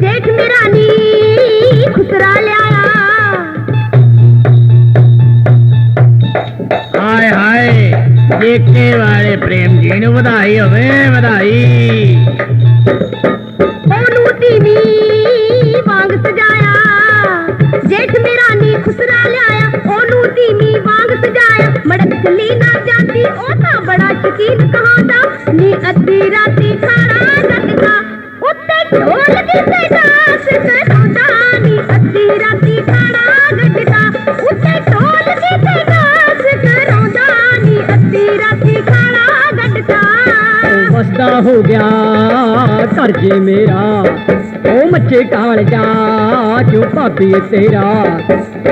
ਦੇਖ ਮੇਰਾ ਨੀ ਖੁਸਰਾ ਲਿਆਇਆ ਹਾਏ ਹਾਏ ਦੇਖੇ ਵਾਲੇ ਪ੍ਰੇਮ ਜੀ ਨੂੰ ਵਧਾਈ ਹੋਵੇ ਵਧਾਈ ਉਹਨੂੰ ਤੀਵੀ ਵਾਂਗ Oh, look at that! ਹੋ ਗਿਆ ਘਰ ਜੇ ਮੇਰਾ, ਉਹ ਮੱਚੇ ਕਾਲ ਜਾ ਜੋ ਭਾਬੀ ਤੇਰਾ।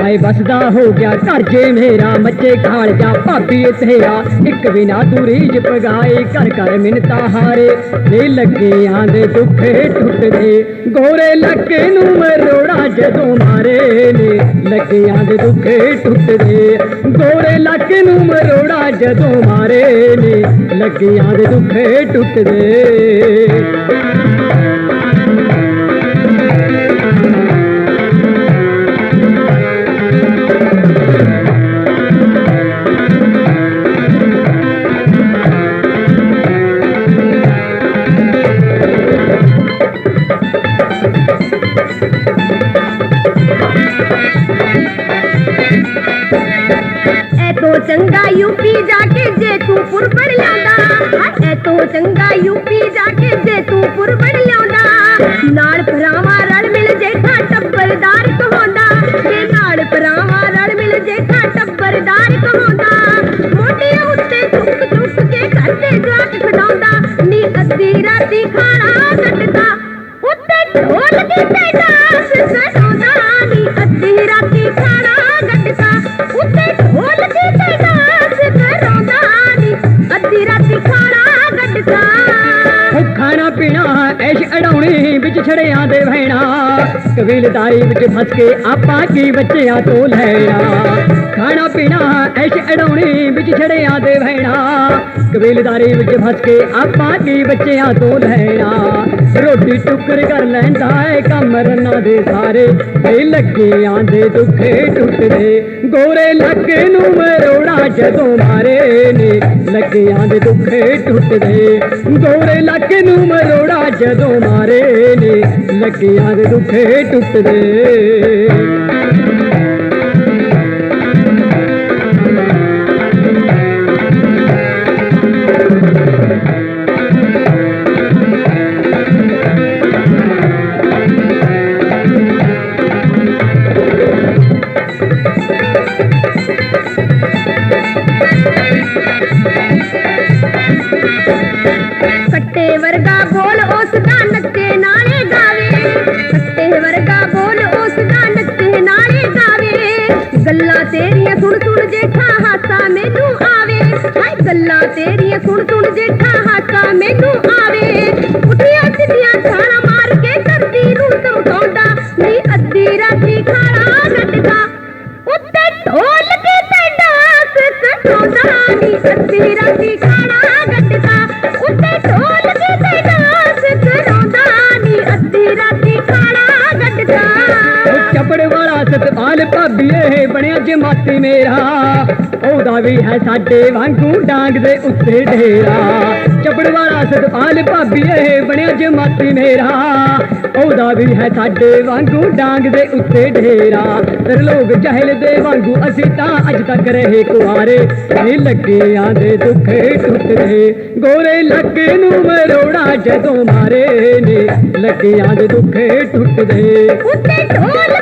ਆਏ ਵਸਦਾ ਹੋ ਗਿਆ ਘਰ ਜੇ ਮੇਰਾ ਮੱਚੇ ਕਾਲ ਜਾ, ਭਾਬੀ ਤੇਰਾ। ਇੱਕ ਬਿਨਾ ਦੂਰੀ ਜਪਗਾਏ ਘਰ ਘਰ ਮਿੰਤਾ ਹਾਰੇ। ਦੇ ਲੱਗੇ ਆਂਦੇ ਦੁੱਖੇ ਟੁੱਟਦੇ, ਗੋਰੇ ਲੱਕੇ ਨੂੰ ਮਰੋੜਾ ਜਦੋਂ ਮਾਰੇ ਨੇ। ਲੱਗੇ ਆਂਦੇ ਦੁੱਖੇ ਟੁੱਟਦੇ, ਗੋਰੇ ਲੱਕੇ ਨੂੰ ਮਰੋੜਾ ਜਦੋਂ ਮਾਰੇ ਨੇ। लगिया दे। दुखे टुटदे चंगा यूपी जाके जेतूपुर पर लगा ਜੇ ਤੂੰ ਪੁਰਬੜ ਲਿਆਉਂਦਾ ਐ ਤੋਂ ਚੰਗਾ ਯੂਪੀ ਜਾ ਕੇ ਜੇ ਤੂੰ ਪੁਰਬੜ ਲਿਆਉਂਦਾ ਨਾਲ ਭਰਾਵਾਂ ਰਲ ਮਿਲ ਜੇਠਾ ਟੱਬਰਦਾਰ ਕਹਾਉਂਦਾ ਜੇ ਨਾਲ ਭਰਾਵਾਂ ਰਲ ਮਿਲ ਜੇਠਾ ਟੱਬਰਦਾਰ ਕਹਾਉਂਦਾ ਮੋਢਿਆਂ ਉੱਤੇ ਚੁੱਕ ਚੁੱਕ ਕੇ ਘਰ ਦੇ ਜਵਾਕ ਖਡਾਉਂਦਾ ਨੀ ਅੱਧੀ ਰਾਤੀ ਖਾਣਾ ਕੱਟਦਾ ਉੱਤੇ ਢੋਲ ਦੀ ਤੇ ਐਸ਼ ਅੜਾਉਣੀ ਵਿੱਚ ਛੜਿਆਂ ਦੇ ਵਹਿਣਾ। ਕਬੀਲਦਾਰੀ ਵਿੱਚ ਫਸ ਕੇ ਆਪਾਂ ਕੀ ਬੱਚਿਆਂ ਤੋਂ ਲੈਣਾ। ਖਾਣਾ ਪੀਣਾ ਐਸ਼ ਅੜਾਉਣੀ ਵਿੱਚ ਛੜਿਆਂ ਦੇ ਵਹਿਣਾ। ਕਬੀਲਦਾਰੀ ਵਿੱਚ ਫਸ ਕੇ ਆਪਾਂ ਕੀ ਬੱਚਿਆਂ ਤੋਂ ਲੈਣਾ। ਰੋਟੀ ਟੁੱਕਰ ਕਰ ਲੈਂਦਾ ਏ, ਕੰਮ ਦੇ ਸਾਰੇ। ਇਹ ਲੱਗੇ ਆਂਦੇ ਦੁੱਖੇ ਟੁੱਟਦੇ। ਗੋਰੇ ਲੱਗੇ ਨੂੰ ਮਰੋੜਾ ਜਦੋਂ ਮਾਰੇ ਨੇ। ਲੱਗੇ ਆਂਦੇ ਦੁੱਖੇ ਟੁੱਟਦੇ। ਗੋਰੇ ਲੱਗੇ ਨੂੰ ਮਰੋੜਾ ਜਦੋਂ ਮਾਰੇ ਨੇ। ਲੱਗੇ ਆਂਦੇ ਦੁੱਖੇ ਟੁੱਟਦੇ। ਕੱਟੇ ਵਰਗਾ ਬੋਲ ਉਸ ਦਾ ਨੱਚੇ ਨਾਲੇ ਗਾਵੇ ਕੱਟੇ ਵਰਗਾ ਬੋਲ ਉਸ ਦਾ ਨੱਚੇ ਨਾਲੇ ਗਾਵੇ ਗੱਲਾਂ ਤੇਰੀਆਂ ਸੁਣ ਸੁਣ ਜੇਠਾ ਹਾਸਾ ਮੈਨੂੰ ਆਵੇ ਹਾਏ ਗੱਲਾਂ ਤੇਰੀਆਂ ਸੁਣ ਸੁਣ ਜੇਠਾ ਹਾਸਾ ਮੈਨੂੰ ਆਵੇ ਉੱਠੀਆਂ ਸਿੱਧੀਆਂ ਛਾਲਾਂ ਮਾਰ ਕੇ ਧਰਤੀ ਨੂੰ ਧਮਕਾਉਂਦਾ ਨੀ ਅੱਧੀ ਰਾਤੀ ਖਾਣਾ ਗੱਟਦਾ ਉੱਤੇ ਢੋਲ ਕੇ ਤੇ ਡਾਂਸ ਕਰਾਉਂਦਾ ਨੀ ਅੱਧੀ ਰਾਤੀ ਖਾਣਾ गटका ਸਤਪਾਲ ਭਾਬੀ ਇਹ ਬਣਿਆ ਜਮਾਤੀ ਮੇਰਾ। ਉਹਦਾ ਵੀ ਹੈ ਸਾਡੇ ਵਾਂਗੂ ਡਾਂਗ ਦੇ ਉੱਤੇ ਢੇਰਾ ਚੱਪੜ ਵਾਲਾ ਸਤਪਾਲ ਭਾਬੀ ਇਹ ਬਣਿਆ ਜਮਾਤੀ ਮੇਰਾ। ਉਹਦਾ ਵੀ ਹੈ ਸਾਡੇ ਵਾਂਗੂ ਡਾਂਗ ਦੇ ਉੱਤੇ ਢੇਰਾ ਫਿਰ ਲੋਕ ਜਹਿਲ ਦੇ ਵਾਂਗੂ ਅਸੀਂ ਤਾਂ ਅੱਜ ਤੱਕ ਰਹੇ ਕੁਆਰੇ। ਨਹੀਂ ਲੱਗੇ ਆਂਦੇ ਦੁੱਖੇ ਟੁੱਟਦੇ। ਗੋਰੇ ਲੱਗੇ ਨੂੰ ਮਰੋੜਾ ਜਦੋਂ ਮਾਰੇ ਨੇ। ਲੱਗੇ ਆਂਦੇ ਦੁੱਖੇ ਟੁੱਟਦੇ। ਉੱਤੇ ਢੋਲ